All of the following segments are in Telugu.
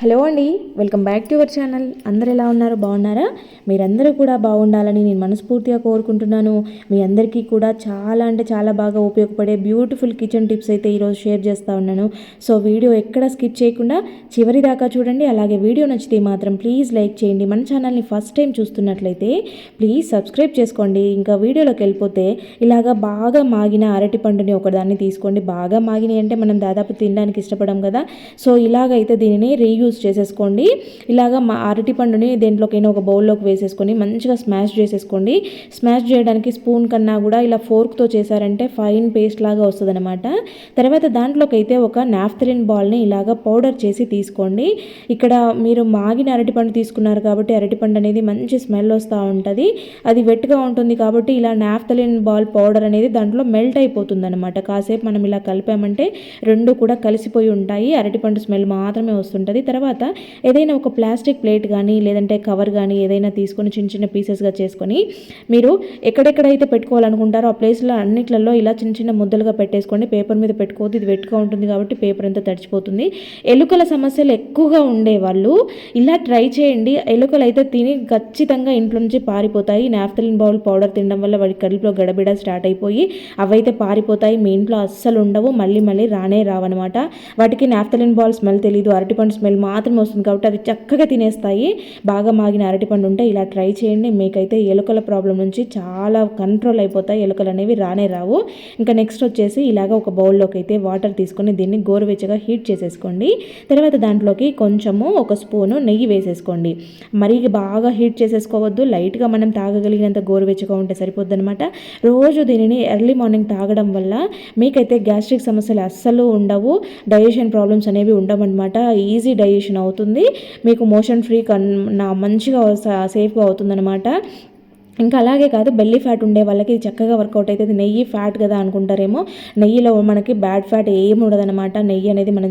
హలో అండి welcome back to your channel. అందరు ఎలా ఉన్నారు? బాగున్నారా? మీరందరూ కూడా బాగుండాలని నేను మనస్ఫూర్తిగా కోరుకుంటున్నాను. మీ అందరికీ కూడా చాలా అంటే చాలా బాగా ఉపయోగపడే బ్యూటిఫుల్ కిచెన్ టిప్స్ అయితే ఈరోజు షేర్ చేస్తూ ఉన్నాను. సో వీడియో ఎక్కడ స్కిప్ చేయకుండా చివరి దాకా చూడండి. అలాగే వీడియో నచ్చితే మాత్రం ప్లీజ్ లైక్ చేయండి. మన ఛానల్ని ఫస్ట్ టైం చూస్తున్నట్లయితే ప్లీజ్ సబ్స్క్రైబ్ చేసుకోండి. ఇంకా వీడియోలోకి వెళ్ళిపోతే ఇలాగా బాగా మాగిన అరటి పండుని ఒకదాన్ని తీసుకోండి. బాగా మాగినాయి అంటే మనం దాదాపు తినడానికి ఇష్టపడం కదా. సో ఇలాగైతే దీనిని రీయూజ్ యూస్ చేసేసుకోండి. ఇలాగా మా అరటి పండుని దేంట్లోకైనా ఒక బౌల్లోకి వేసేసుకొని మంచిగా స్మాష్ చేసేసుకోండి. స్మాష్ చేయడానికి స్పూన్ కన్నా కూడా ఇలా ఫోర్క్తో చేశారంటే ఫైన్ పేస్ట్ లాగా వస్తుంది అనమాట తర్వాత దాంట్లోకి అయితే ఒక నాఫ్థలిన్ బాల్ని ఇలాగా పౌడర్ చేసి తీసుకోండి. ఇక్కడ మీరు మాగిన అరటిపండు తీసుకున్నారు కాబట్టి అరటిపండు అనేది మంచి స్మెల్ వస్తూ ఉంటుంది. అది వెట్గా ఉంటుంది కాబట్టి ఇలా నాఫ్థలిన్ బాల్ పౌడర్ అనేది దాంట్లో మెల్ట్ అయిపోతుంది అనమాట కాసేపు మనం ఇలా కలిపామంటే రెండు కూడా కలిసిపోయి ఉంటాయి. అరటిపండు స్మెల్ మాత్రమే వస్తుంటుంది. తర్వాత తర్వాత ఏదైనా ఒక ప్లాస్టిక్ ప్లేట్ కానీ లేదంటే కవర్ కానీ ఏదైనా తీసుకొని చిన్న చిన్న పీసెస్గా చేసుకొని మీరు ఎక్కడెక్కడైతే పెట్టుకోవాలనుకుంటారో ఆ ప్లేస్లో అన్నిట్లలో ఇలా చిన్న చిన్న ముద్దలుగా పెట్టేసుకోండి పేపర్ మీద పెట్టుకోవద్దు. ఇది వెట్గా ఉంటుంది కాబట్టి పేపర్ అంతా తడిచిపోతుంది. ఎలుకల సమస్యలు ఎక్కువగా ఉండేవాళ్ళు. ఇలా ట్రై చేయండి. ఎలుకలు అయితే తిని ఖచ్చితంగా ఇంట్లో నుంచి పారిపోతాయి. నాఫ్తలిన్ బౌల్ పౌడర్ తినడం వల్ల వాడి కడుపులో గడబిడ స్టార్ట్ అయిపోయి అవైతే పారిపోతాయి. మీ ఇంట్లో అస్సలు ఉండవు. మళ్ళీ మళ్ళీ రానే రావన్నమాట. వాటికి నాఫ్తలిన్ బాల్ స్మెల్ తెలియదు అరటిపండు స్మెల్ మాత్రమే వస్తుంది కాబట్టి అవి చక్కగా తినేస్తాయి. బాగా మాగిన అరటిపండు ఉంటే ఇలా ట్రై చేయండి. మీకైతే ఎలుకల ప్రాబ్లం నుంచి చాలా కంట్రోల్ అయిపోతాయి. ఎలుకలు అనేవి రానే రావు. ఇంకా నెక్స్ట్ వచ్చేసి ఇలాగ ఒక బౌల్లోకి అయితే వాటర్ తీసుకొని దీన్ని గోరువెచ్చగా హీట్ చేసేసుకోండి. తర్వాత దాంట్లోకి కొంచెము ఒక స్పూను నెయ్యి వేసేసుకోండి. మరీ బాగా హీట్ చేసేసుకోవద్దు. లైట్గా మనం తాగగలిగినంత గోరువెచ్చగా ఉంటే సరిపోద్దనమాట రోజు దీనిని ఎర్లీ మార్నింగ్ తాగడం వల్ల మీకైతే గ్యాస్ట్రిక్ సమస్యలు అస్సలు ఉండవు. డైజెషన్ ప్రాబ్లమ్స్ అనేవి ఉండవన్నమాట. ఈజీ డై డైజెషన్ అవుతుంది. మీకు మోషన్ ఫ్రీ కన్ నా మంచిగా సేఫ్గా అవుతుందన్నమాట. ఇంకా అలాగే కాదు బెల్లీ ఫ్యాట్ ఉండే వాళ్ళకి ఇది చక్కగా వర్కౌట్ అవుతుంది నెయ్యి ఫ్యాట్ కదా అనుకుంటారేమో. నెయ్యిలో మనకి బ్యాడ్ ఫ్యాట్ ఏమి ఉండదన్నమాట. నెయ్యి అనేది మన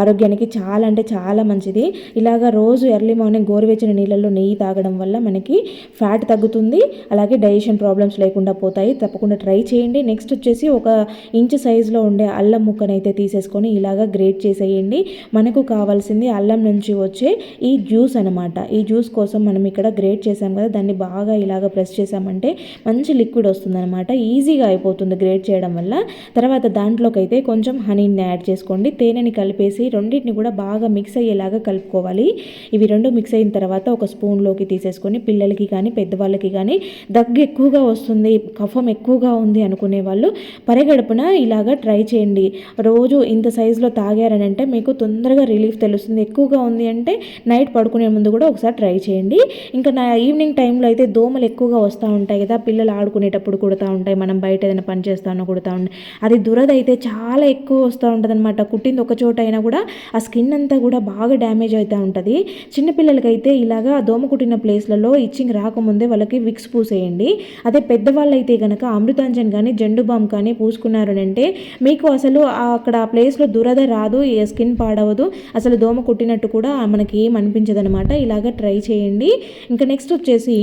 ఆరోగ్యానికి చాలా అంటే చాలా మంచిది. ఇలాగ రోజు ఎర్లీ మార్నింగ్ గోరువెచ్చిన నీళ్ళల్లో నెయ్యి తాగడం వల్ల మనకి ఫ్యాట్ తగ్గుతుంది. అలాగే డైజెషన్ ప్రాబ్లమ్స్ లేకుండా పోతాయి. తప్పకుండా ట్రై చేయండి. నెక్స్ట్ వచ్చేసి ఒక ఇంచ్ సైజులో ఉండే అల్లం ముక్కనైతే తీసేసుకొని ఇలాగ గ్రేట్ చేసేయండి. మనకు కావాల్సింది అల్లం నుంచి వచ్చే ఈ జ్యూస్ అనమాట ఈ జ్యూస్ కోసం మనం ఇక్కడ గ్రేట్ చేసాం కదా దాన్ని బాగా ఇలాగ బాగా ప్రెస్ చేసామంటే మంచి లిక్విడ్ వస్తుందన్నమాట. ఈజీగా అయిపోతుంది గ్రేట్ చేయడం వల్ల. తర్వాత దాంట్లోకి అయితే కొంచెం హనీని యాడ్ చేసుకోండి. తేనెని కలిపేసి రెండింటిని కూడా బాగా మిక్స్ అయ్యేలాగా కలుపుకోవాలి. ఇవి రెండు మిక్స్ అయిన తర్వాత ఒక స్పూన్లోకి తీసేసుకొని పిల్లలకి కానీ పెద్దవాళ్ళకి కానీ దగ్గు ఎక్కువగా వస్తుంది కఫం ఎక్కువగా ఉంది అనుకునే వాళ్ళు పరగడుపున ఇలాగా ట్రై చేయండి. రోజు ఇంత సైజులో తాగారనంటే మీకు తొందరగా రిలీఫ్ తెలుస్తుంది. ఎక్కువగా ఉంది అంటే నైట్ పడుకునే ముందు కూడా ఒకసారి ట్రై చేయండి. ఇంకా నా ఈవినింగ్ టైంలో అయితే దోమలు ఎక్కువగా వస్తూ ఉంటాయి కదా పిల్లలు ఆడుకునేటప్పుడు కుడుతూ ఉంటాయి మనం బయట ఏదైనా పని చేస్తానో కుడుతూ ఉంటాయి అది దురద అయితే చాలా ఎక్కువ వస్తూ ఉంటుంది అనమాట కుట్టింది ఒక చోట అయినా కూడా ఆ స్కిన్ అంతా కూడా బాగా డ్యామేజ్ అవుతూ ఉంటుంది. చిన్నపిల్లలకైతే ఇలాగా దోమ కుట్టిన ప్లేస్లలో ఇచ్చింగ్ రాకముందే వాళ్ళకి విక్స్ పూసేయండి. అదే పెద్దవాళ్ళు అయితే కనుక అమృతాంజన్ కానీ జెండు బామ్ కానీ పూసుకున్నారు అంటే మీకు అసలు అక్కడ ఆ ప్లేస్లో దురద రాదు ఏ స్కిన్ పాడవదు. అసలు దోమ కుట్టినట్టు కూడా మనకి ఏం అనిపించదు అనమాట ఇలాగ ట్రై చేయండి. ఇంకా నెక్స్ట్ వచ్చేసి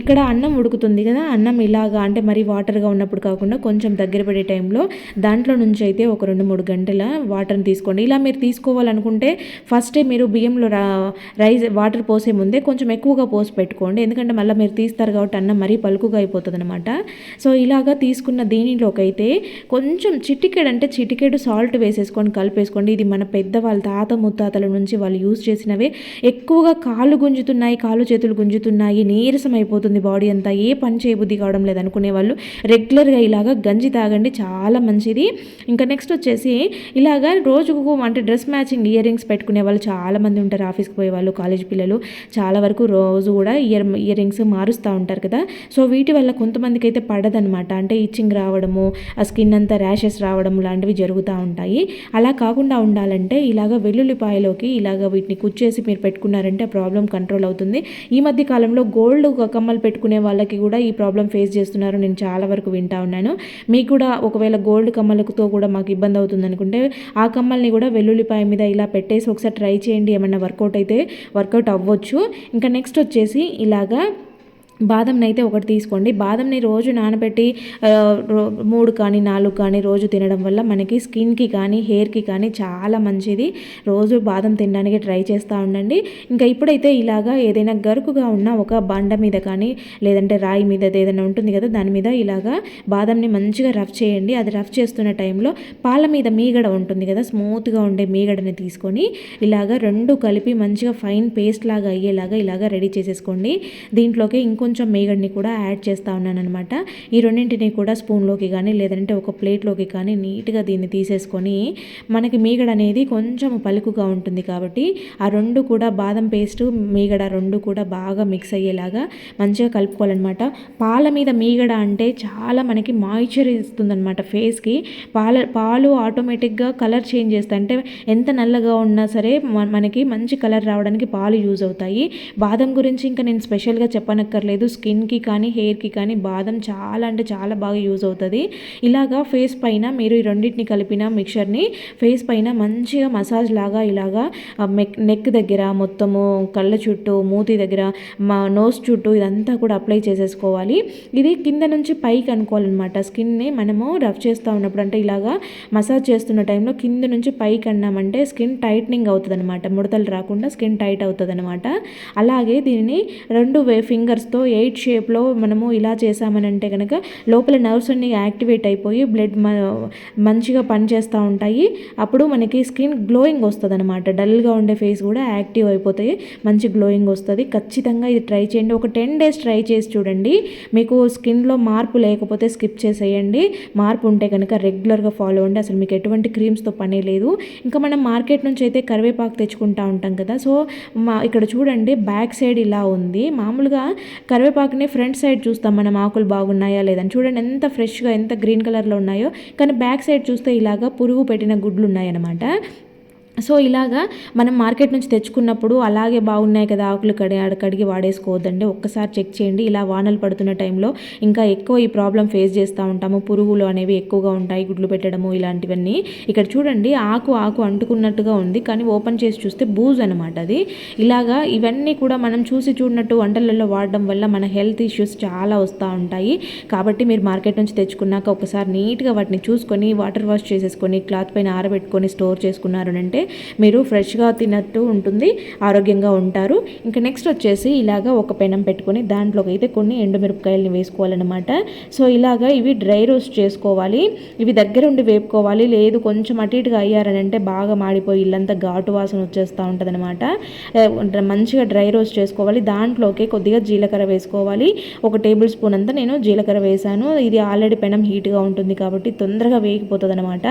ఇక్కడ ఇక్కడ అన్నం ఉడుకుతుంది కదా అన్నం ఇలాగా అంటే మరీ వాటర్గా ఉన్నప్పుడు కాకుండా కొంచెం దగ్గర పడే టైంలో దాంట్లో నుంచి అయితే ఒక రెండు మూడు గంటల వాటర్ని తీసుకోండి. ఇలా మీరు తీసుకోవాలనుకుంటే ఫస్టే మీరు బియ్యంలో రైస్ వాటర్ పోసే ముందే కొంచెం ఎక్కువగా పోసి పెట్టుకోండి. ఎందుకంటే మళ్ళీ మీరు తీస్తారు కాబట్టి అన్నం మరీ పలుకుగా అయిపోతుంది అనమాట సో ఇలాగా తీసుకున్న దీనిలోకి అయితే కొంచెం చిటికెడు అంటే చిటికెడు సాల్ట్ వేసేసుకొని కలిపేసుకోండి. ఇది మన పెద్దవాళ్ళ తాత ముత్తాతల నుంచి వాళ్ళు యూజ్ చేసినవే. ఎక్కువగా కాళ్ళు గుంజుతున్నాయి కాళ్ళు చేతులు గుంజుతున్నాయి నీరసం అయిపోతుంది అయిపోతుంది బాడీ అంతా ఏ పని చేయబుద్ధి కావడం లేదు అనుకునే వాళ్ళు రెగ్యులర్గా ఇలాగా గంజి తాగండి చాలా మంచిది. ఇంకా నెక్స్ట్ వచ్చేసి ఇలాగా రోజుకు అంటే డ్రెస్ మ్యాచింగ్ ఇయర్ రింగ్స్ పెట్టుకునే వాళ్ళు చాలామంది ఉంటారు ఆఫీస్కి పోయే వాళ్ళు కాలేజ్ పిల్లలు. చాలా వరకు రోజు కూడా ఇయర్ ఇయర్ రింగ్స్ మారుస్తూ ఉంటారు కదా. సో వీటి వల్ల కొంతమందికి అయితే పడదనమాట అంటే ఇచ్చింగ్ రావడము ఆ స్కిన్ అంతా ర్యాషెస్ రావడం లాంటివి జరుగుతూ ఉంటాయి. అలా కాకుండా ఉండాలంటే ఇలాగ వెల్లుల్లిపాయలోకి ఇలాగ వీటిని కుచ్చేసి మీరు పెట్టుకున్నారంటే ప్రాబ్లం కంట్రోల్ అవుతుంది. ఈ మధ్య కాలంలో గోల్డ్ కమ్మలు పెట్టుకునే వాళ్ళకి కూడా ఈ ప్రాబ్లం ఫేస్ చేస్తున్నారు. నేను చాలా వరకు వింటా ఉన్నాను. మీకు కూడా ఒకవేళ గోల్డ్ కమ్మలతో కూడా మాకు ఇబ్బంది అవుతుంది అనుకుంటే ఆ కమ్మల్ని కూడా వెల్లుల్లిపాయ మీద ఇలా పెట్టేసి ఒకసారి ట్రై చేయండి. ఏమన్నా వర్కౌట్ అయితే వర్కౌట్ అవ్వచ్చు. ఇంకా నెక్స్ట్ వచ్చేసి ఇలాగా బాదంని అయితే ఒకటి తీసుకోండి. బాదంని రోజు నానబెట్టి రో- మూడు కానీ నాలుగు కానీ రోజు తినడం వల్ల మనకి స్కిన్కి కానీ హెయిర్కి కానీ చాలా మంచిది. రోజు బాదం తినడానికి ట్రై చేస్తూ ఉండండి. ఇంకా ఇప్పుడైతే ఇలాగా ఏదైనా గరుకుగా ఉన్న ఒక బండ మీద కానీ లేదంటే రాయి మీద ఏదైనా ఉంటుంది కదా దాని మీద ఇలాగా బాదంని మంచిగా రఫ్ చేయండి. అది రఫ్ చేస్తున్న టైంలో పాల మీద మీగడ ఉంటుంది కదా స్మూత్గా ఉండే మీగడని తీసుకొని ఇలాగా రెండు కలిపి మంచిగా ఫైన్ పేస్ట్ లాగా అయ్యేలాగా ఇలాగా రెడీ చేసేసుకోండి. దీంట్లోకి ఇంకొంచెం కొంచెం మేగడిని కూడా యాడ్ చేస్తూ ఉన్నాను అనమాట ఈ రెండింటిని కూడా స్పూన్లోకి కానీ లేదంటే ఒక ప్లేట్లోకి కానీ నీట్గా దీన్ని తీసేసుకొని మనకి మీగడ అనేది కొంచెం పలుకుగా ఉంటుంది కాబట్టి ఆ రెండు కూడా బాదం పేస్ట్ మీగడ రెండు కూడా బాగా మిక్స్ అయ్యేలాగా మంచిగా కలుపుకోవాలన్నమాట. పాల మీద మీగడ అంటే చాలా మనకి మాయిశ్చర్ ఇస్తుంది అనమాట ఫేస్కి. పాల పాలు ఆటోమేటిక్గా కలర్ చేంజ్ చేస్తాయి. అంటే ఎంత నల్లగా ఉన్నా సరే మనకి మంచి కలర్ రావడానికి పాలు యూజ్ అవుతాయి. బాదం గురించి ఇంకా నేను స్పెషల్గా చెప్పనక్కర్లేదు. స్కిన్కి కానీ హెయిర్కి కానీ బాదం చాలా అంటే చాలా బాగా యూజ్ అవుతుంది. ఇలాగా ఫేస్ పైన మీరు ఈ రెండింటిని కలిపిన మిక్చర్ని ఫేస్ పైన మంచిగా మసాజ్ లాగా ఇలాగా నెక్ దగ్గర మొత్తము కళ్ళ చుట్టూ మూతి దగ్గర మా నోస్ చుట్టూ ఇదంతా కూడా అప్లై చేసేసుకోవాలి. ఇది కింద నుంచి పైకి అనుకోవాలన్నమాట. స్కిన్ని మనము రఫ్ చేస్తూ ఉన్నప్పుడు అంటే ఇలాగా మసాజ్ చేస్తున్న టైంలో కింద నుంచి పైకి అన్నామంటే స్కిన్ టైట్నింగ్ అవుతుంది అనమాట ముడతలు రాకుండా స్కిన్ టైట్ అవుతుంది అనమాట అలాగే దీనిని రెండు వే ఫింగర్స్తో ఎయిట్ షేప్లో మనము ఇలా చేసామని అంటే కనుక లోపల నర్వ్స్ అన్ని యాక్టివేట్ అయిపోయి బ్లడ్ మంచిగా పనిచేస్తూ ఉంటాయి. అప్పుడు మనకి స్కిన్ గ్లోయింగ్ వస్తుంది అనమాట డల్గా ఉండే ఫేస్ కూడా యాక్టివ్ అయిపోతాయి. మంచి గ్లోయింగ్ వస్తుంది. ఖచ్చితంగా ఇది ట్రై చేయండి. ఒక టెన్ డేస్ ట్రై చేసి చూడండి. మీకు స్కిన్లో మార్పు లేకపోతే స్కిప్ చేసేయండి. మార్పు ఉంటే కనుక రెగ్యులర్గా ఫాలో అండి అసలు మీకు ఎటువంటి క్రీమ్స్తో పని లేదు. ఇంకా మనం మార్కెట్ నుంచి అయితే కరివేపాకు తెచ్చుకుంటా ఉంటాం కదా. సో మా ఇక్కడ చూడండి బ్యాక్ సైడ్ ఇలా ఉంది. మామూలుగా కరివేపాకుని ఫ్రంట్ సైడ్ చూస్తాం మనం ఆకులు బాగున్నాయా లేదని చూడండి ఎంత ఫ్రెష్గా ఎంత గ్రీన్ కలర్లో ఉన్నాయో. కానీ బ్యాక్ సైడ్ చూస్తే ఇలాగా పురుగు పెట్టిన గుడ్లు ఉన్నాయన్నమాట. సో ఇలాగా మనం మార్కెట్ నుంచి తెచ్చుకున్నప్పుడు అలాగే బాగున్నాయి కదా ఆకులు కడి ఆడ కడిగి వాడేసుకోవద్దండి. ఒక్కసారి చెక్ చేయండి. ఇలా వానలు పడుతున్న టైంలో ఇంకా ఎక్కువ ఈ ప్రాబ్లం ఫేస్ చేస్తూ ఉంటాము. పురుగులు అనేవి ఎక్కువగా ఉంటాయి. గుడ్లు పెట్టడము ఇలాంటివన్నీ. ఇక్కడ చూడండి ఆకు ఆకు అంటుకున్నట్టుగా ఉంది. కానీ ఓపెన్ చేసి చూస్తే బూజ్ అనమాట అది. ఇలాగా ఇవన్నీ కూడా మనం చూసి చూడనట్టు వంటలలో వాడడం వల్ల మన హెల్త్ ఇష్యూస్ చాలా వస్తూ ఉంటాయి. కాబట్టి మీరు మార్కెట్ నుంచి తెచ్చుకున్నాక ఒకసారి నీట్గా వాటిని చూసుకొని వాటర్ వాష్ చేసేసుకొని క్లాత్ పైన ఆరబెట్టుకొని స్టోర్ చేసుకున్నారు అంటే మీరు ఫ్రెష్గా తిన్నట్టు ఉంటుంది ఆరోగ్యంగా ఉంటారు. ఇంకా నెక్స్ట్ వచ్చేసి ఇలాగా ఒక పెనం పెట్టుకొని దాంట్లోకి అయితే కొన్ని ఎండుమిరపకాయలని వేసుకోవాలన్నమాట. సో ఇలాగా ఇవి డ్రై రోస్ట్ చేసుకోవాలి. ఇవి దగ్గర ఉండి వేపుకోవాలి. లేదు కొంచెం అటు ఇటుగా అయ్యారని అంటే బాగా మాడిపోయి ఇల్లంతా ఘాటు వాసన వచ్చేస్తూ ఉంటుంది అనమాట మంచిగా డ్రై రోస్ట్ చేసుకోవాలి. దాంట్లోకి కొద్దిగా జీలకర్ర వేసుకోవాలి. ఒక టేబుల్ స్పూన్ అంతా నేను జీలకర్ర వేసాను. ఇది ఆల్రెడీ పెనం హీట్గా ఉంటుంది కాబట్టి తొందరగా వేగిపోతుంది అనమాట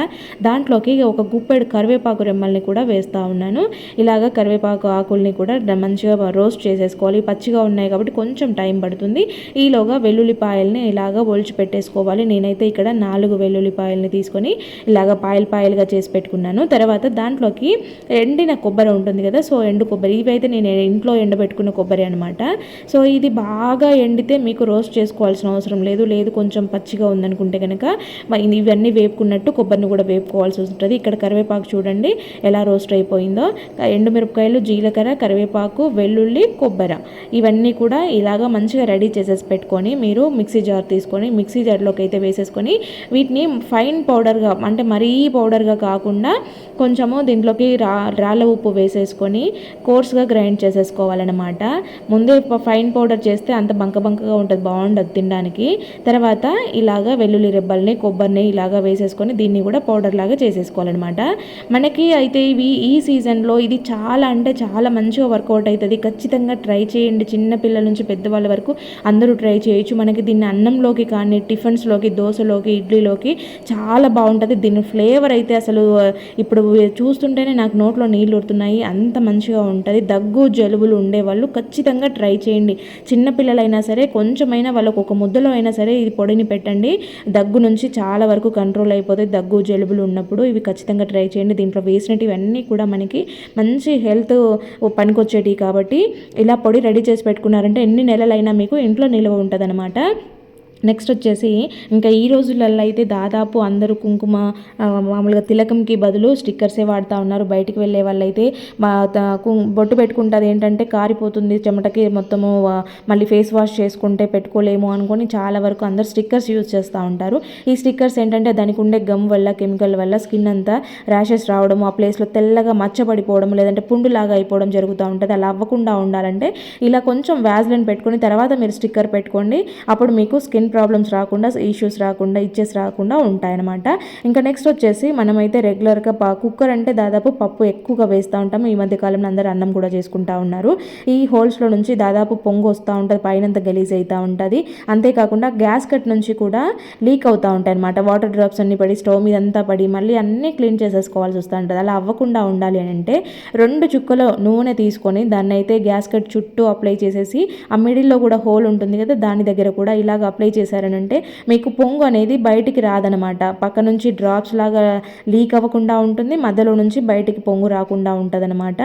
దాంట్లోకి ఒక గుప్పెడు కరివేపాకు రెమ్మల్ని కూడా వేస్తూ ఉన్నాను. ఇలాగ కరివేపాకు ఆకుల్ని కూడా మంచిగా రోస్ట్ చేసేసుకోవాలి. పచ్చిగా ఉన్నాయి కాబట్టి కొంచెం టైం పడుతుంది. ఈలోగా వెల్లుల్లిపాయల్ని ఇలాగ ఒలిచి పెట్టేసుకోవాలి. నేనైతే ఇక్కడ నాలుగు వెల్లుల్లిపాయల్ని తీసుకొని ఇలాగ పాయలు పాయలుగా చేసి పెట్టుకున్నాను. తర్వాత దాంట్లోకి ఎండిన కొబ్బరి ఉంటుంది కదా సో ఎండు కొబ్బరి ఇవైతే నేను ఇంట్లో ఎండబెట్టుకున్న కొబ్బరి అనమాట సో ఇది బాగా ఎండితే మీకు రోస్ట్ చేసుకోవాల్సిన అవసరం లేదు. లేదు కొంచెం పచ్చిగా ఉందనుకుంటే కనుక ఇవన్నీ వేపుకున్నట్టు కొబ్బరిని కూడా వేపుకోవాల్సి ఉంటుంది ఇక్కడ కరివేపాకు చూడండి ఎలా రోస్ట్ అయిపోయిందో ఎండుమిరపకాయలు జీలకర్ర కరివేపాకు వెల్లుల్లి కొబ్బరి. ఇవన్నీ కూడా ఇలాగా మంచిగా రెడీ చేసేసి పెట్టుకొని మీరు మిక్సీ జార్ తీసుకొని మిక్సీ జార్లోకి అయితే వేసేసుకొని వీటిని ఫైన్ పౌడర్గా అంటే మరీ పౌడర్గా కాకుండా కొంచెము దీంట్లోకి రా రాళ్ళ ఉప్పు వేసేసుకొని కోర్స్గా గ్రైండ్ చేసేసుకోవాలన్నమాట. ముందే ఫైన్ పౌడర్ చేస్తే అంత బంక బంకగా ఉంటుంది బాగుండదు తినడానికి. తర్వాత ఇలాగా వెల్లుల్లి రెబ్బల్ని కొబ్బరిని ఇలాగా వేసేసుకొని దీన్ని కూడా పౌడర్ లాగా చేసేసుకోవాలన్నమాట. మనకి అయితే ఇవి ఈ సీజన్లో ఇది చాలా అంటే చాలా మంచిగా వర్కౌట్ అవుతుంది ఖచ్చితంగా ట్రై చేయండి. చిన్న పిల్లల నుంచి పెద్దవాళ్ళ వరకు అందరూ ట్రై చేయొచ్చు. మనకి దీన్ని అన్నంలోకి కానీ టిఫిన్స్లోకి దోశలోకి ఇడ్లీలోకి చాలా బాగుంటుంది. దీని ఫ్లేవర్ అయితే అసలు ఇప్పుడు చూస్తుంటేనే నాకు నోట్లో నీళ్ళు ఉడుతున్నాయి అంత మంచిగా ఉంటుంది. దగ్గు జలుబులు ఉండేవాళ్ళు ఖచ్చితంగా ట్రై చేయండి. చిన్న పిల్లలైనా సరే కొంచెమైనా వాళ్ళకు ఒక ముద్దలో అయినా సరే ఇది పొడిని పెట్టండి. దగ్గు నుంచి చాలా వరకు కంట్రోల్ అయిపోతుంది దగ్గు జలుబులు ఉన్నప్పుడు ఇవి ఖచ్చితంగా ట్రై చేయండి. దీంట్లో వేసినవి ఇవన్నీ కూడా మనకి మంచి హెల్త్ పనికొచ్చేటివి కాబట్టి ఇలా పొడి రెడీ చేసి పెట్టుకున్నారంటే ఎన్ని నెలలైనా మీకు ఇంట్లో నిల్వ ఉంటుంది నెక్స్ట్ వచ్చేసి ఇంకా ఈ రోజులలో అయితే దాదాపు అందరూ కుంకుమ మామూలుగా తిలకంకి బదులు స్టిక్కర్సే వాడుతూ ఉన్నారు. బయటికి వెళ్ళే వాళ్ళైతే మా బొట్టు పెట్టుకుంటుంది ఏంటంటే కారిపోతుంది. చెమటకి మొత్తము మళ్ళీ ఫేస్ వాష్ చేసుకుంటే పెట్టుకోలేము అనుకొని చాలా వరకు అందరు స్టిక్కర్స్ యూజ్ చేస్తూ ఉంటారు. ఈ స్టిక్కర్స్ ఏంటంటే దానికి ఉండే గమ్ వల్ల కెమికల్ వల్ల స్కిన్ అంతా ర్యాషెస్ రావడం ఆ ప్లేస్లో తెల్లగా మచ్చబడిపోవడం లేదంటే పుండులాగా అయిపోవడం జరుగుతూ ఉంటుంది. అలా అవ్వకుండా ఉండాలంటే ఇలా కొంచెం వ్యాజ్లను పెట్టుకొని తర్వాత మీరు స్టిక్కర్ పెట్టుకోండి. అప్పుడు మీకు స్కిన్ ప్రాబ్లమ్స్ రాకుండా ఇష్యూస్ రాకుండా ఇచ్చేస్ రాకుండా ఉంటాయన్నమాట. ఇంకా నెక్స్ట్ వచ్చేసి మనమైతే రెగ్యులర్గా పా కుక్కర్ అంటే దాదాపు పప్పు ఎక్కువగా వేస్తూ ఉంటాము. ఈ మధ్య కాలంలో అందరూ అన్నం కూడా చేసుకుంటా ఉన్నారు. ఈ హోల్స్లో నుంచి దాదాపు పొంగు వస్తూ ఉంటుంది పైనంత గలీజ్ అవుతూ ఉంటుంది. అంతేకాకుండా గ్యాస్ కట్ నుంచి కూడా లీక్ అవుతూ ఉంటాయి అనమాట వాటర్ డ్రాప్స్ అన్ని పడి స్టవ్ మీద అంతా పడి మళ్ళీ అన్నీ క్లీన్ చేసేసుకోవాల్సి వస్తూ ఉంటుంది. అలా అవ్వకుండా ఉండాలి అని అంటే రెండు చుక్కల నూనె తీసుకొని దాన్ని అయితే గ్యాస్ కట్ చుట్టూ అప్లై చేసేసి ఆ మిడిల్లో కూడా హోల్ ఉంటుంది కదా దాని దగ్గర కూడా ఇలాగ అప్లై చేశారనంటే మీకు పొంగు అనేది బయటికి రాదనమాట. పక్క నుంచి డ్రాప్స్ లాగా లీక్ అవ్వకుండా ఉంటుంది మధ్యలో నుంచి బయటికి పొంగు రాకుండా ఉంటుందన్నమాట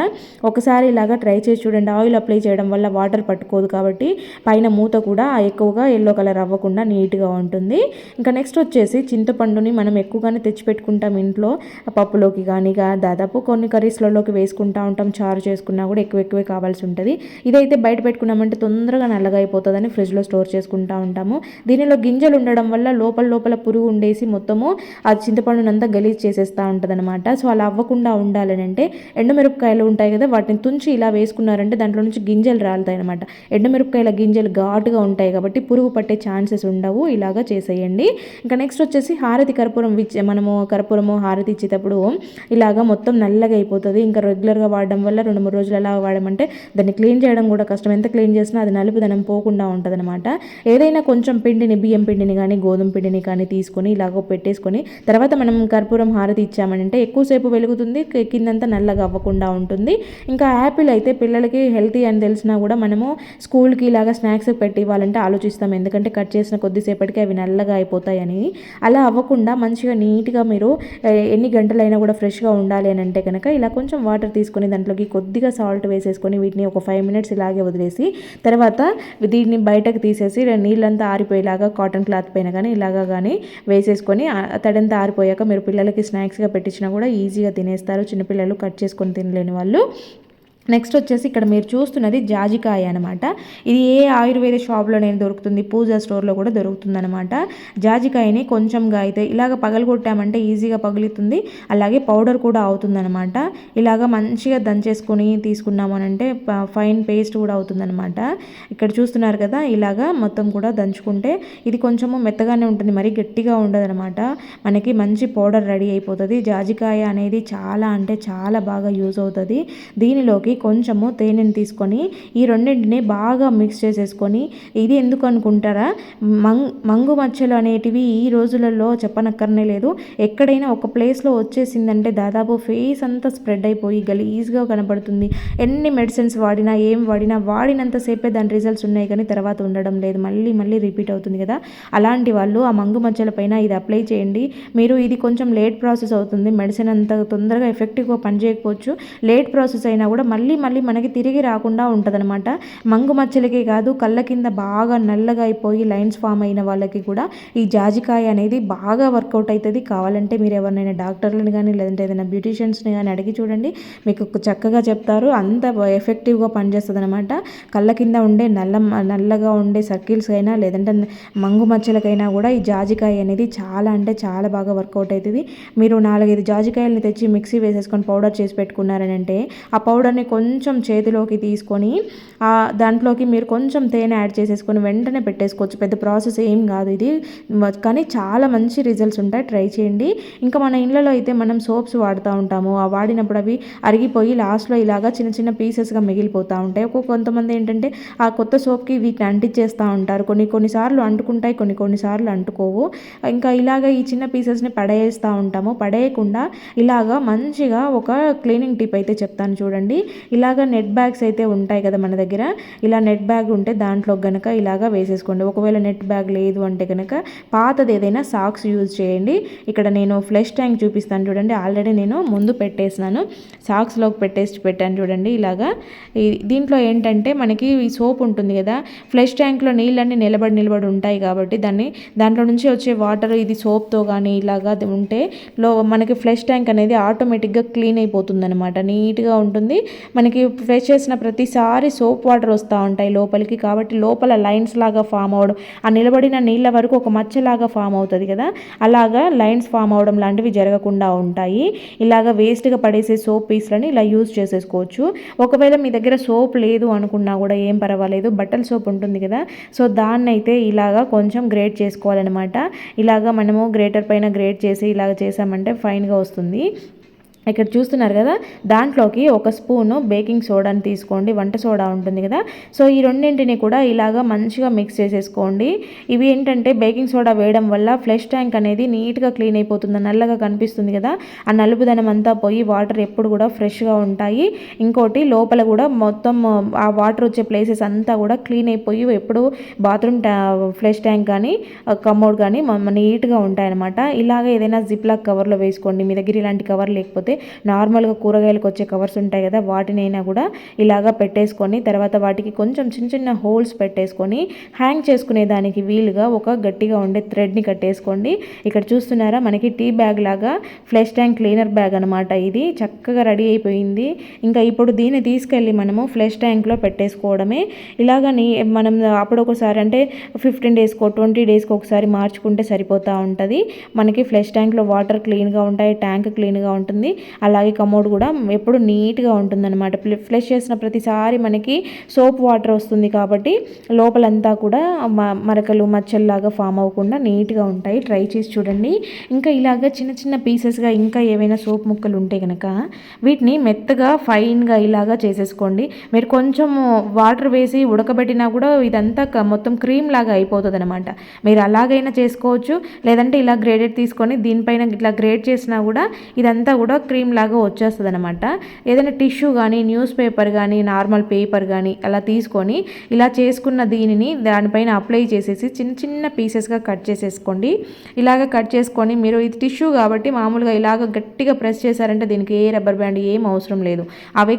ఒకసారి ఇలాగా ట్రై చేసి చూడండి. ఆయిల్ అప్లై చేయడం వల్ల వాటర్ పట్టుకోదు కాబట్టి పైన మూత కూడా ఎక్కువగా ఎల్లో కలర్ అవ్వకుండా నీట్గా ఉంటుంది. ఇంకా నెక్స్ట్ వచ్చేసి చింతపండుని మనం ఎక్కువగానే తెచ్చిపెట్టుకుంటాం ఇంట్లో. పప్పులోకి కానీ దాదాపు కొన్ని కర్రీస్లలోకి వేసుకుంటా ఉంటాం. చారు చేసుకున్నా కూడా ఎక్కువ ఎక్కువే కావాల్సి ఉంటుంది. ఇదైతే బయట పెట్టుకున్నామంటే తొందరగా నల్లగా అయిపోతుందని ఫ్రిడ్జ్లో స్టోర్ చేసుకుంటా ఉంటాము. దీనిలో గింజలు ఉండడం వల్ల లోపల లోపల పురుగు ఉండేసి మొత్తము ఆ చింతపండునంతా గలీజ్ చేసేస్తూ ఉంటుంది సో అలా అవ్వకుండా ఉండాలని అంటే ఎండుమిరపకాయలు ఉంటాయి కదా వాటిని తుంచి ఇలా వేసుకున్నారంటే దాంట్లో నుంచి గింజలు రాలుతాయి అనమాట ఎండుమిరపకాయల గింజలు ఘాటుగా ఉంటాయి కాబట్టి పురుగు పట్టే ఛాన్సెస్ ఉండవు ఇలాగా చేసేయండి. ఇంకా నెక్స్ట్ వచ్చేసి హారతి కర్పూరం విచ్ మనము కర్పూరము హారతి ఇచ్చేటప్పుడు ఇలాగా మొత్తం నల్లగా అయిపోతుంది. ఇంకా రెగ్యులర్గా వాడడం వల్ల రెండు మూడు రోజులు అలా వాడమంటే దాన్ని క్లీన్ చేయడం కూడా కష్టం. ఎంత క్లీన్ చేసినా అది నలుపుదనం పోకుండా ఉంటుంది అనమాట ఏదైనా కొంచెం పిండిని బియ్యం పిండిని కానీ గోధుమ పిండిని కానీ తీసుకొని ఇలాగ పెట్టేసుకొని తర్వాత మనం కర్పూరం హారతి ఇచ్చామనంటే ఎక్కువసేపు వెలుగుతుంది కిందంతా నల్లగా అవ్వకుండా ఉంటుంది. ఇంకా యాపిల్ అయితే పిల్లలకి హెల్తీ అని తెలిసినా కూడా మనము స్కూల్కి ఇలాగ స్నాక్స్ పెట్టి ఇవ్వాలంటే ఆలోచిస్తాం. ఎందుకంటే కట్ చేసిన కొద్దిసేపటికి అవి నల్లగా అయిపోతాయని అలా అవ్వకుండా మంచిగా నీట్గా మీరు ఎన్ని గంటలైనా కూడా ఫ్రెష్గా ఉండాలి అని అంటే కనుక ఇలా కొంచెం వాటర్ తీసుకొని దాంట్లోకి కొద్దిగా సాల్ట్ వేసేసుకొని వీటిని ఒక ఫైవ్ మినిట్స్ ఇలాగే వదిలేసి తర్వాత దీన్ని బయటకు తీసేసి నీళ్ళంతా ఆరిపోయి ఇలాగా కాటన్ క్లాత్ పైన కానీ ఇలాగా కానీ వేసేసుకొని ఆ తడంతా ఆరిపోయాక మీరు పిల్లలకి స్నాక్స్గా పెట్టించినా కూడా ఈజీగా తినేస్తారు. చిన్నపిల్లలు కట్ చేసుకొని తినలేని వాళ్ళు. నెక్స్ట్ వచ్చేసి ఇక్కడ మీరు చూస్తున్నది జాజికాయ అనమాట ఇది ఏ ఆయుర్వేద షాప్లో నేను దొరుకుతుంది పూజా స్టోర్లో కూడా దొరుకుతుంది అనమాట జాజికాయని కొంచెంగా అయితే ఇలాగ పగలగొట్టామంటే ఈజీగా పగులుతుంది అలాగే పౌడర్ కూడా అవుతుందన్నమాట. ఇలాగ మంచిగా దంచేసుకొని తీసుకున్నాము అంటే ఫైన్ పేస్ట్ కూడా అవుతుందన్నమాట. ఇక్కడ చూస్తున్నారు కదా ఇలాగా మొత్తం కూడా దంచుకుంటే ఇది కొంచెము మెత్తగానే ఉంటుంది మరి గట్టిగా ఉండదనమాట మనకి మంచి పౌడర్ రెడీ అయిపోతుంది. జాజికాయ అనేది చాలా అంటే చాలా బాగా యూజ్ అవుతుంది. దీనిలోకి కొంచెము తేనెని తీసుకొని ఈ రెండింటిని బాగా మిక్స్ చేసేసుకొని ఇది ఎందుకు అనుకుంటారా? మంగ్ మంగు మచ్చలు అనేటివి ఈ రోజులలో చెప్పనక్కర్నే లేదు. ఎక్కడైనా ఒక ప్లేస్లో వచ్చేసిందంటే దాదాపు ఫేస్ అంతా స్ప్రెడ్ అయిపోయి గలీజ్గా కనపడుతుంది. ఎన్ని మెడిసిన్స్ వాడినా ఏం వాడినా వాడినంతసేపే దాని రిజల్ట్స్ ఉన్నాయి కానీ తర్వాత ఉండడం లేదు. మళ్ళీ మళ్ళీ రిపీట్ అవుతుంది కదా? అలాంటి వాళ్ళు ఆ మంగు మచ్చల పైన ఇది అప్లై చేయండి. మీరు ఇది కొంచెం లేట్ ప్రాసెస్ అవుతుంది. మెడిసిన్ అంత తొందరగా ఎఫెక్టివ్గా పనిచేయకపోవచ్చు. లేట్ ప్రాసెస్ అయినా కూడా మళ్ళీ మళ్ళీ మళ్ళీ మనకి తిరిగి రాకుండా ఉంటుందన్నమాట. మంగు మచ్చలకే కాదు కళ్ళ కింద బాగా నల్లగా అయిపోయి లైన్స్ ఫామ్ అయిన వాళ్ళకి కూడా ఈ జాజికాయ అనేది బాగా వర్కౌట్ అవుతుంది కావాలంటే మీరు ఎవరినైనా డాక్టర్లను కానీ లేదంటే ఏదైనా బ్యూటీషియన్స్ని కానీ అడిగి చూడండి. మీకు చక్కగా చెప్తారు. అంత ఎఫెక్టివ్గా పనిచేస్తుంది అనమాట కళ్ళ కింద ఉండే నల్ల నల్లగా ఉండే సర్కిల్స్ అయినా లేదంటే మంగు మచ్చలకైనా కూడా ఈ జాజికాయ అనేది చాలా అంటే చాలా బాగా వర్కౌట్ అవుతుంది మీరు నాలుగైదు జాజికాయలని తెచ్చి మిక్సీ వేసేసుకొని పౌడర్ చేసి పెట్టుకున్నారని అంటే ఆ పౌడర్ని కొంచెం చేతిలోకి తీసుకొని ఆ దాంట్లోకి మీరు కొంచెం తేనె యాడ్ చేసేసుకొని వెంటనే పెట్టేసుకోవచ్చు. పెద్ద ప్రాసెస్ ఏం కాదు ఇది. కానీ చాలా మంచి రిజల్ట్స్ ఉంటాయి. ట్రై చేయండి. ఇంకా మన ఇళ్ళలో అయితే మనం సోప్స్ వాడుతూ ఉంటాము. ఆ వాడినప్పుడు అవి అరిగిపోయి లాస్ట్లో ఇలాగా చిన్న చిన్న పీసెస్గా మిగిలిపోతూ ఉంటాయి. ఒక్కొక్క కొంతమంది ఏంటంటే ఆ కొత్త సోప్కి వీటిని అంటించేస్తూ ఉంటారు. కొన్ని కొన్నిసార్లు అంటుకుంటాయి కొన్ని కొన్నిసార్లు అంటుకోవు. ఇంకా ఇలాగ ఈ చిన్న పీసెస్ని పడేస్తూ ఉంటాము. పడేయకుండా ఇలాగా మంచిగా ఒక క్లీనింగ్ టిప్ అయితే చెప్తాను చూడండి. ఇలాగ నెట్ బ్యాగ్స్ అయితే ఉంటాయి కదా మన దగ్గర. ఇలా నెట్ బ్యాగ్ ఉంటే దాంట్లో కనుక ఇలాగ వేసేసుకోండి. ఒకవేళ నెట్ బ్యాగ్ లేదు అంటే కనుక పాతది ఏదైనా సాక్స్ యూజ్ చేయండి. ఇక్కడ నేను ఫ్లెష్ ట్యాంక్ చూపిస్తాను చూడండి. ఆల్రెడీ నేను ముందు పెట్టేసినాను. సాక్స్లోకి పెట్టేసి పెట్టాను చూడండి ఇలాగా. దీంట్లో ఏంటంటే మనకి సోప్ ఉంటుంది కదా. ఫ్లెష్ ట్యాంక్లో నీళ్ళన్నీ నిలబడి నిలబడి ఉంటాయి కాబట్టి దాన్ని దాంట్లో నుంచి వచ్చే వాటర్ ఇది సోప్తో కానీ ఇలాగా ఉంటే లో మనకి ఫ్లెష్ ట్యాంక్ అనేది ఆటోమేటిక్గా క్లీన్ అయిపోతుంది అనమాట నీట్గా ఉంటుంది. మనకి ఫ్రెష్ చేసిన ప్రతిసారి సోప్ వాటర్ వస్తూ ఉంటాయి లోపలికి కాబట్టి లోపల లైన్స్ లాగా ఫామ్ అవ్వడం ఆ నిలబడిన నీళ్ళ వరకు ఒక మచ్చలాగా ఫామ్ అవుతుంది కదా? అలాగా లైన్స్ ఫామ్ అవడం లాంటివి జరగకుండా ఉంటాయి. ఇలాగ వేస్ట్గా పడేసే సోప్ పీస్లని ఇలా యూజ్ చేసేసుకోవచ్చు. ఒకవేళ మీ దగ్గర సోప్ లేదు అనుకున్నా కూడా ఏం పర్వాలేదు బట్టల సోప్ ఉంటుంది కదా? సో దాన్ని అయితే ఇలాగా కొంచెం గ్రేట్ చేసుకోవాలన్నమాట. ఇలాగా మనము గ్రేటర్ పైన గ్రేట్ చేసి ఇలాగ చేసామంటే ఫైన్గా వస్తుంది. ఇక్కడ చూస్తున్నారు కదా దాంట్లోకి ఒక స్పూను బేకింగ్ సోడాని తీసుకోండి వంట సోడా ఉంటుంది కదా. సో ఈ రెండింటిని కూడా ఇలాగా మంచిగా మిక్స్ చేసేసుకోండి. ఇవి ఏంటంటే బేకింగ్ సోడా వేయడం వల్ల ఫ్లెష్ ట్యాంక్ అనేది నీట్గా క్లీన్ అయిపోతుంది నల్లగా కనిపిస్తుంది కదా. ఆ నలుపుదనం అంతా పోయి వాటర్ ఎప్పుడు కూడా ఫ్రెష్గా ఉంటాయి. ఇంకోటి లోపల కూడా మొత్తం ఆ వాటర్ వచ్చే ప్లేసెస్ అంతా కూడా క్లీన్ అయిపోయి ఎప్పుడు బాత్రూమ్ ఫ్లెష్ ట్యాంక్ కానీ కమోడ్ కానీ నీట్గా ఉంటాయన్నమాట. ఇలాగ ఏదైనా జిప్లాక్ కవర్లో వేసుకోండి. మీ దగ్గర ఇలాంటి కవర్ లేకపోతే నార్మల్గా కూరగాయలకు వచ్చే కవర్స్ ఉంటాయి కదా వాటినైనా కూడా ఇలాగా పెట్టేసుకొని తర్వాత వాటికి కొంచెం చిన్న చిన్న హోల్స్ పెట్టేసుకొని హ్యాంగ్ చేసుకునే దానికి వీలుగా ఒక గట్టిగా ఉండే థ్రెడ్ని కట్టేసుకోండి. ఇక్కడ చూస్తున్నారా మనకి టీ బ్యాగ్ లాగా ఫ్లెష్ ట్యాంక్ క్లీనర్ బ్యాగ్ అనమాట ఇది. చక్కగా రెడీ అయిపోయింది. ఇంకా ఇప్పుడు దీన్ని తీసుకెళ్ళి మనము ఫ్లెష్ ట్యాంక్లో పెట్టేసుకోవడమే. ఇలాగని మనం అప్పుడొకసారి అంటే ఫిఫ్టీన్ డేస్కో ట్వంటీ డేస్కి ఒకసారి మార్చుకుంటే సరిపోతూ ఉంటుంది. మనకి ఫ్లెష్ ట్యాంక్లో వాటర్ క్లీన్గా ఉంటాయి ట్యాంక్ క్లీన్గా ఉంటుంది. అలాగే కమోడ్ కూడా ఎప్పుడు నీట్గా ఉంటుందన్నమాట. ఫ్లష్ చేసిన ప్రతిసారి మనకి సోప్ వాటర్ వస్తుంది కాబట్టి లోపలంతా కూడా మరకలు మచ్చల్లాగా ఫామ్ అవ్వకుండా నీట్గా ఉంటాయి. ట్రై చేసి చూడండి. ఇంకా ఇలాగ చిన్న చిన్న పీసెస్గా ఇంకా ఏవైనా సోప్ ముక్కలు ఉంటే కనుక వీటిని మెత్తగా ఫైన్గా ఇలాగా చేసేసుకోండి. మీరు కొంచెం వాటర్ వేసి ఉడకబెట్టినా కూడా ఇదంతా మొత్తం క్రీమ్ లాగా అయిపోతుంది అనమాట మీరు అలాగైనా చేసుకోవచ్చు. లేదంటే ఇలా గ్రేడెడ్ తీసుకొని దీనిపైన ఇట్లా గ్రేడ్ చేసినా కూడా ఇదంతా కూడా క్రీమ్ లాగా వచ్చేస్తుంది అనమాట ఏదైనా టిష్యూ కానీ న్యూస్ పేపర్ కానీ నార్మల్ పేపర్ కానీ అలా తీసుకొని ఇలా చేసుకున్న దీనిని దానిపైన అప్లై చేసేసి చిన్న చిన్న పీసెస్గా కట్ చేసేసుకోండి. ఇలాగ కట్ చేసుకొని మీరు ఇది టిష్యూ కాబట్టి మామూలుగా ఇలాగ గట్టిగా ప్రెస్ చేశారంటే దీనికి ఏ రబ్బర్ బ్యాండ్ ఏం అవసరం లేదు. అవి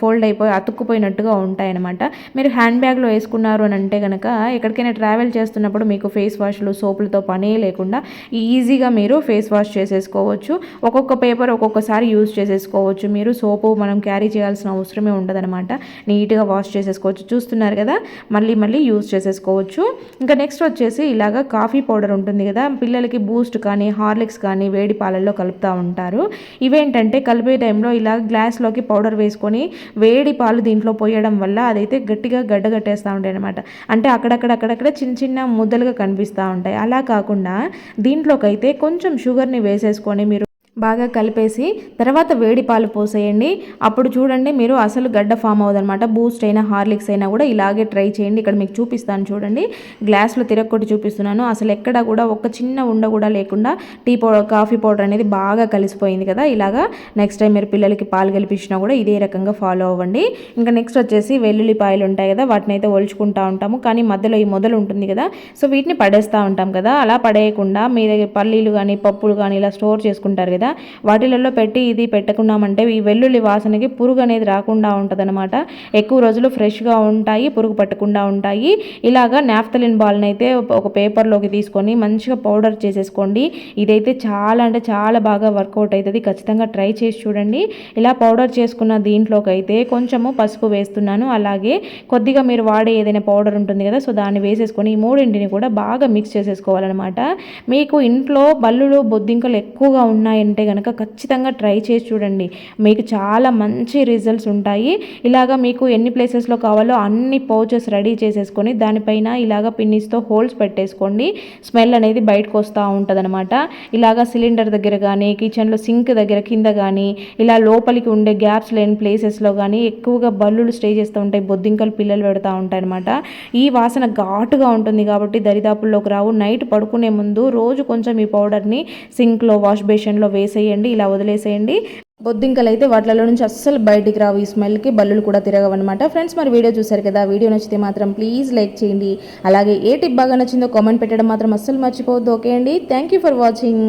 ఫోల్డ్ అయిపోయి అతుక్కుపోయినట్టుగా ఉంటాయన్నమాట. మీరు హ్యాండ్ బ్యాగ్లో వేసుకున్నారు అని అంటే కనుక ఎక్కడికైనా ట్రావెల్ చేస్తున్నప్పుడు మీకు ఫేస్ వాష్లు సోపులతో పనే లేకుండా ఈజీగా మీరు ఫేస్ వాష్ చేసేసుకోవచ్చు. ఒక్కొక్క పేపర్ ఒక్కొక్క ఒక్కసారి యూజ్ చేసేసుకోవచ్చు. మీరు సోపు మనం క్యారీ చేయాల్సిన అవసరమే ఉండదనమాట నీట్గా వాష్ చేసేసుకోవచ్చు. చూస్తున్నారు కదా? మళ్ళీ మళ్ళీ యూజ్ చేసేసుకోవచ్చు. ఇంకా నెక్స్ట్ వచ్చేసి ఇలాగ కాఫీ పౌడర్ ఉంటుంది కదా? పిల్లలకి బూస్ట్ కానీ హార్లిక్స్ కానీ వేడి పాలల్లో కలుపుతూ ఉంటారు. ఇవేంటంటే కలిపే టైంలో ఇలా గ్లాస్లోకి పౌడర్ వేసుకొని వేడి పాలు దీంట్లో పోయడం వల్ల అదైతే గట్టిగా గడ్డగట్టేస్తూ ఉంటాయి అనమాట అంటే అక్కడక్కడ అక్కడక్కడ చిన్న చిన్న ముద్దలుగా కనిపిస్తూ ఉంటాయి. అలా కాకుండా దీంట్లోకైతే కొంచెం షుగర్ని వేసేసుకొని మీరు బాగా కలిపేసి తర్వాత వేడి పాలు పోసేయండి. అప్పుడు చూడండి మీరు అసలు గడ్డ ఫామ్ అవ్వదనమాట బూస్ట్ అయినా హార్లిక్స్ అయినా కూడా ఇలాగే ట్రై చేయండి. ఇక్కడ మీకు చూపిస్తాను చూడండి. గ్లాస్లో తిరగొట్టి చూపిస్తున్నాను. అసలు ఎక్కడ కూడా ఒక చిన్న ఉండ కూడా లేకుండా టీ పౌడర్ కాఫీ పౌడర్ అనేది బాగా కలిసిపోయింది కదా. ఇలాగా నెక్స్ట్ టైం మీరు పిల్లలకి పాలు కలిపించినా కూడా ఇదే రకంగా ఫాలో అవ్వండి. ఇంకా నెక్స్ట్ వచ్చేసి వెల్లుల్లిపాయలు ఉంటాయి కదా. వాటిని అయితే ఒలుచుకుంటూ ఉంటాము. కానీ మధ్యలో ఈ మొదలు ఉంటుంది కదా. సో వీటిని పడేస్తూ ఉంటాం కదా. అలా పడేయకుండా మీ దగ్గర పల్లీలు కానీ పప్పులు కానీ ఇలా స్టోర్ చేసుకుంటారు కదా. కదా? వాటిలలో పెట్టి ఇది పెట్టుకున్నామంటే ఈ వెల్లుల్లి వాసనకి పురుగు అనేది రాకుండా ఉంటుందన్నమాట. ఎక్కువ రోజులు ఫ్రెష్గా ఉంటాయి పురుగు పట్టకుండా ఉంటాయి. ఇలాగా నాఫ్తలిన్ బాల్ని అయితే ఒక పేపర్లోకి తీసుకొని మంచిగా పౌడర్ చేసేసుకోండి. ఇదైతే చాలా అంటే చాలా బాగా వర్కౌట్ అవుతుంది ఖచ్చితంగా ట్రై చేసి చూడండి. ఇలా పౌడర్ చేసుకున్న దీంట్లోకి అయితే కొంచెము పసుపు వేస్తున్నాను. అలాగే కొద్దిగా మీరు వాడే ఏదైనా పౌడర్ ఉంటుంది కదా సో దాన్ని వేసేసుకొని ఈ మూడింటిని కూడా బాగా మిక్స్ చేసేసుకోవాలన్నమాట. మీకు ఇంట్లో బల్లులు బొద్దింకలు ఎక్కువగా ఉన్నాయంటే అంటే కనుక ఖచ్చితంగా ట్రై చేసి చూడండి. మీకు చాలా మంచి రిజల్ట్స్ ఉంటాయి. ఇలాగా మీకు ఎన్ని ప్లేసెస్లో కావాలో అన్ని పౌచెస్ రెడీ చేసేసుకొని దానిపైన ఇలాగ పిన్నిస్తో హోల్స్ పెట్టేసుకోండి. స్మెల్ అనేది బయటకు వస్తూ ఉంటుందన్నమాట. ఇలాగ సిలిండర్ దగ్గర కానీ కిచెన్లో సింక్ దగ్గర కింద కానీ ఇలా లోపలికి ఉండే గ్యాప్స్ లేని ప్లేసెస్లో కానీ ఎక్కువగా బల్లులు స్టే చేస్తూ ఉంటాయి. బొద్దింకలు పిల్లలు పెడతా ఉంటాయి అనమాట ఈ వాసన ఘాటుగా ఉంటుంది కాబట్టి దరిదాపుల్లోకి రావు. నైట్ పడుకునే ముందు రోజు కొంచెం ఈ పౌడర్ని సింక్లో వాష్ బేషన్లో వేసి వేసేయండి ఇలా వదిలేసేయండి. బొద్దింకలు అయితే వాటిలో నుంచి అస్సలు బయటికి రావు ఈ స్మెల్కి బల్లులు కూడా తిరగవన్నమాట. ఫ్రెండ్స్ మరి వీడియో చూసారు కదా వీడియో నచ్చితే మాత్రం ప్లీజ్ లైక్ చేయండి. అలాగే ఏ టిప్ బాగా నచ్చిందో కామెంట్ పెట్టడం మాత్రం అస్సలు మర్చిపోవద్దు ఓకే అండి? Thank you for watching.